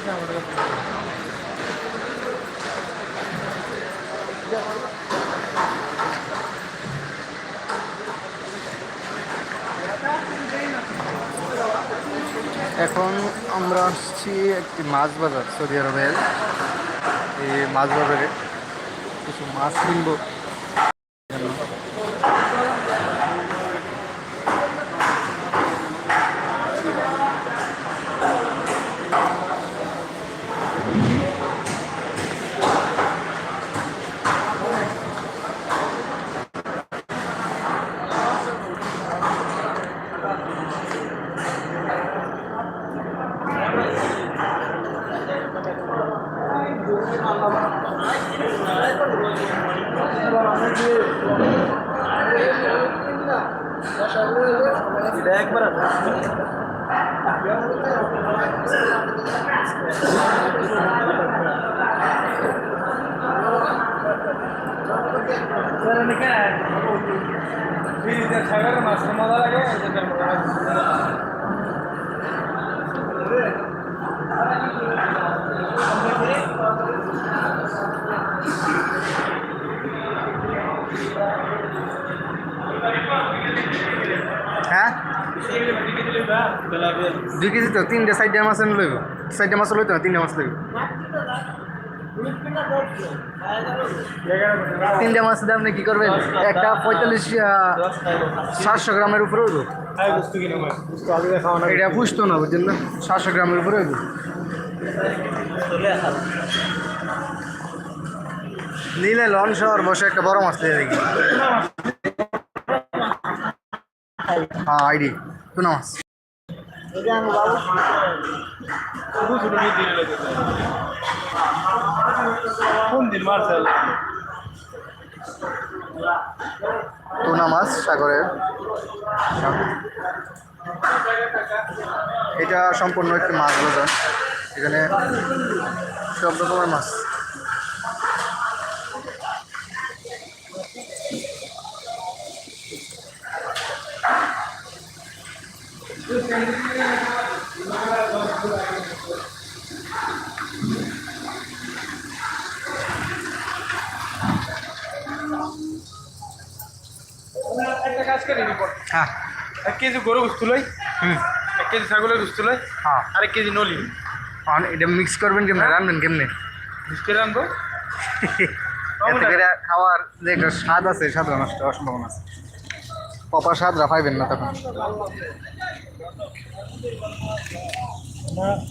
এখন আমরা আসছি একটি মাছ বাজার সৌদি আরবের। এই মাছ বাজারে কিছু মাছ কিনবো। একবার মাছ মাদা লাগে হ্যাঁ? দুই কেজি তো, তিনটে সাইডে মাছ এনে লইব। সাইডে মাছ লইতো না তিনটে মাছ লইব। তিনটে মাছ দাম কি করবেন একটা পঁয়তাল্লিশ সাতশো গ্রামের উপরে হইব। এটা পুষতো না, বুঝছেন না? সাতশো গ্রামের উপরে হইব। নিলে লন শহর বসে একটা বড় মাছ দিয়ে দেখি। আইডি দিন মার্শাল টুনা মাছ, সাগরের এটা সম্পূর্ণ একটি মাছ বাজার। এখানে সব রকমের মাছ। একটা কাজ করি রিপোর্ট হ্যাঁ। এক কেজি গরু হুম। এক কেজি ছাগলের হ্যাঁ। আর এক কেজি নলি। এটা মিক্স করবেন কেমনে? রানবেন কেমনে? মিষ্টি রানবো এতে করে খাওয়ার যে একটা স্বাদ আছে স্বাদ নষ্ট হওয়ার আছে। পপা স্বাদ রাফাইবেন না তখন। ありがとうございます。